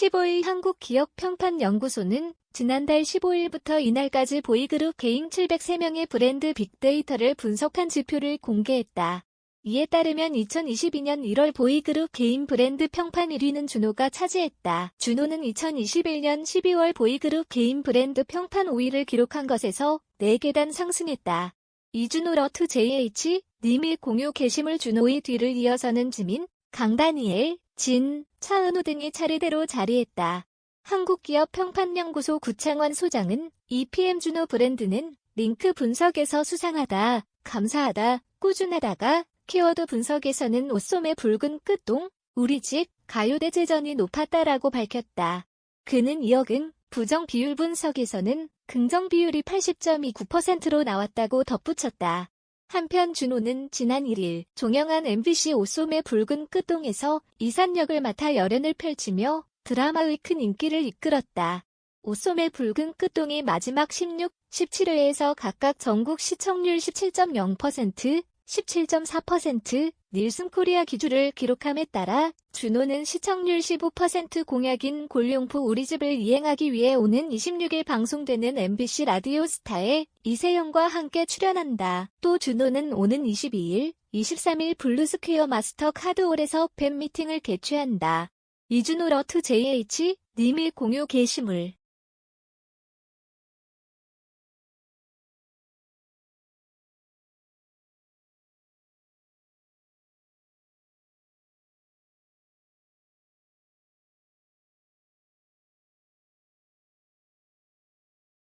15일 한국기업평판연구소는 지난달 15일부터 이날까지 보이그룹 개인 703명의 브랜드 빅데이터를 분석한 지표를 공개했다. 이에 따르면 2022년 1월 보이그룹 개인 브랜드 평판 1위는 준호가 차지했다. 준호는 2021년 12월 보이그룹 개인 브랜드 평판 5위를 기록한 것에서 4계단 상승했다. 이준호 러트 JH 님이 공유 게시물 준호의 뒤를 이어서는 지민, 강다니엘, 진, 차은우 등이 차례대로 자리했다. 한국기업평판연구소 구창원 소장은 EPM 준호 브랜드는 링크 분석에서 수상하다, 감사하다, 꾸준하다가 키워드 분석에서는 옷소매 붉은 끝동, 우리 집, 가요대 재전이 높았다라고 밝혔다. 그는 이어근 부정 비율 분석에서는 긍정 비율이 80.29%로 나왔다고 덧붙였다. 한편 준호는 지난 1일 종영한 MBC 옷소매 붉은 끝동에서 이산역을 맡아 열연을 펼치며 드라마의 큰 인기를 이끌었다. 옷소매 붉은 끝동이 마지막 16, 17회에서 각각 전국 시청률 17.0%, 17.4%, 닐슨 코리아 기준을 기록함에 따라 준호는 시청률 15% 공약인 골룡포 우리집을 이행하기 위해 오는 26일 방송되는 MBC 라디오 스타에 이세영과 함께 출연한다. 또 준호는 오는 22일, 23일 블루스퀘어 마스터 카드홀에서 팬미팅을 개최한다. 이준호 러트 JH 님의 공유 게시물